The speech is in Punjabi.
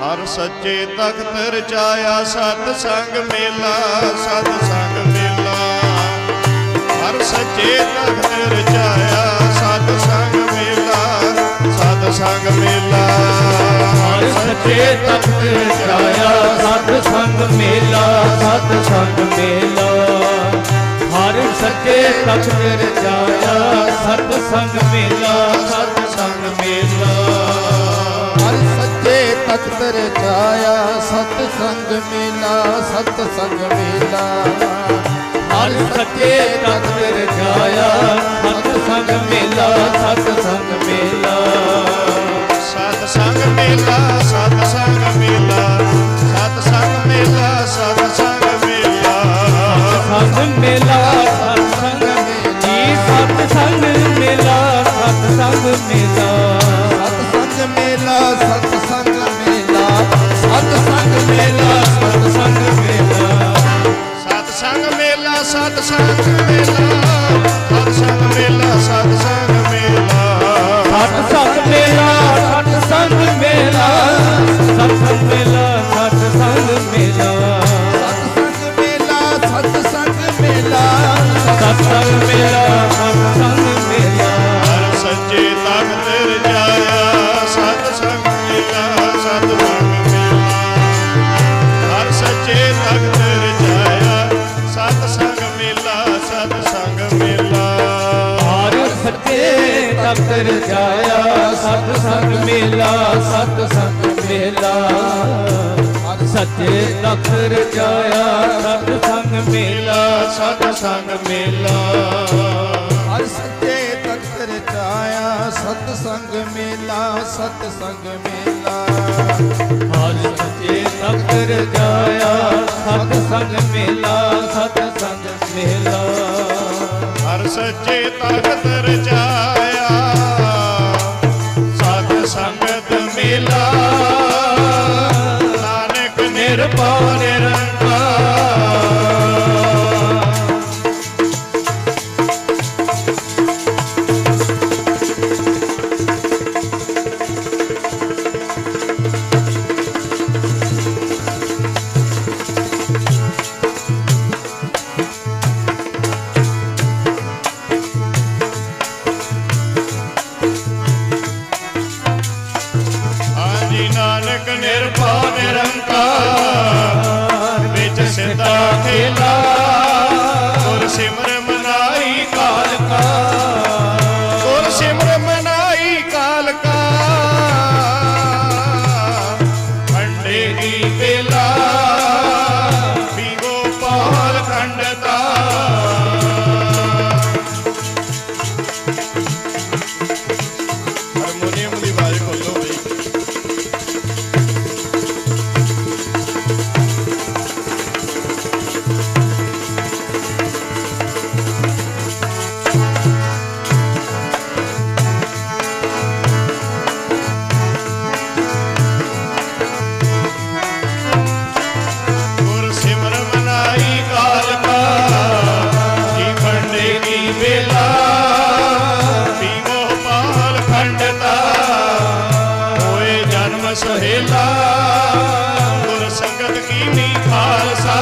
ਹਰ ਸੱਚੇ ਤਖਤ ਰਚਾਇਆ ਸਤ ਸੰਗ ਮੇਲਾ, ਸਤ ਸੰਗ ਮੇਲਾ। ਹਰ ਸੱਚੇ ਤਖਤ ਰਚਾਇਆ ਸਤ ਸੰਗ ਮੇਲਾ, ਸਤ ਸੰਗ ਮੇਲਾ। ਹਰ ਸੱਚੇ ਤਖਤ ਜਾਇਆ ਸਤ ਸੰਗ ਮੇਲਾ, ਸਤ ਸੰਗ ਮੇਲਾ। ਹਰ ਸੱਚੇ ਤਖਤ ਰਚਾਇਆ ਸਤ ਸੰਗ ਮੇਲਾ। ਰਚਾਇਆ ਸਤ ਸੰਗ ਮੇਲਾ ਸਤ ਸੰਗ ਮੇਲਾ। ਹਰ ਸੱਚੇ ਤਖਤ ਜਾਇਆ ਸਤ ਸੰਗ ਮੇਲਾ ਸਤ ਸੰਗ ਮੇਲਾ। ਸਤ ਸੰਗ ਮੇਲਾ ਸਤ ਸੰਗ ਮੇਲਾ ਸਤ ਸੰਗ ਮੇਲਾ ਸਤ ਸੰਗ ਮੇਲਾ। ਸੰਗ ਮੇਲਾ ਸਤ ਸੰਗ ਜੀ ਸਤ ਸੰਗ ਮੇਲਾ ਸਤ ਸੰਗ ਮੇਲਾ। ਸਤ ਸੰਗ ਮੇਲਾ ਸਤ ਸੰਗ ਮੇਲਾ ਸਤ ਸੰਗ ਮੇਲਾ ਸਤ ਸੰਗ ਮੇਲਾ ਸਤ ਸੰਗ ਮੇਲਾ। ਸਤ ਸੰਗ ਮੇਲਾ ਸਤ ਸੰਗ ਮੇਲਾ ਸਤ ਸੰਗ ਮੇਲਾ। ਸਤ ਸੰਗ ਮੇਲਾ ਸਤ ਸੰਗ ਮੇਲਾ ਸਤ ਸੰਗ ਮੇਲਾ ਸਤ ਮੇਲਾ ਹਰ ਸੱਚੇ ਤਖਤ ਰਜਾਇਆ ਸੰਗ ਮੇਲਾ ਸਤ ਸੰਗ ਮੇਲਾ। ਹਰ ਸੱਚੇ ਤਖਤ ਰਜਾਇਆ ਸਤ ਸੰਗ ਮੇਲਾ ਸਤ ਸੰਗ ਮੇਲਾ। ਹਰ ਸੱਚੇ ਤਖਤ ਰਚਾਇਆ ਸਤ ਸੰਗ ਮੇਲਾ ਸਤ ਸੰਗ ਮੇਲਾ। ਹਰ ਸੱਚੇ ਤਖਤ ਰਜਾਇਆ ਸਤ ਸੰਗ ਮੇਲਾ ਸਤ ਸੰਗ ਮੇਲਾ। ਹਰ ਸੱਚੇ ਤਖਤ ਰਜਾਇਆ ਹਾਂਜੀ ਨਾਨਕ ਨਿਰਭਉ ਨਿਰੰਕਾਰ, ਵਿੱਚ ਸਿੱਧਾ ਖੇਲਾ, ਗੁਰ ਸਿਮਰ ਮਨਾਈ ਕਾਲ ਕਾ ਗੁਰ ਸਿਮਰ ਮਨਾਈ ਕਾਲ ਕਾ ਖੰਡੇ ਦੀ ਬੇਲਾ ਪੀਵੋ ਪਾਲ ਖੰਡਤਾ। ਸੁਹੇਲਾ ਗੁਰ ਸੰਗਤ ਕੀਨੀ ਖਾਲਸਾ।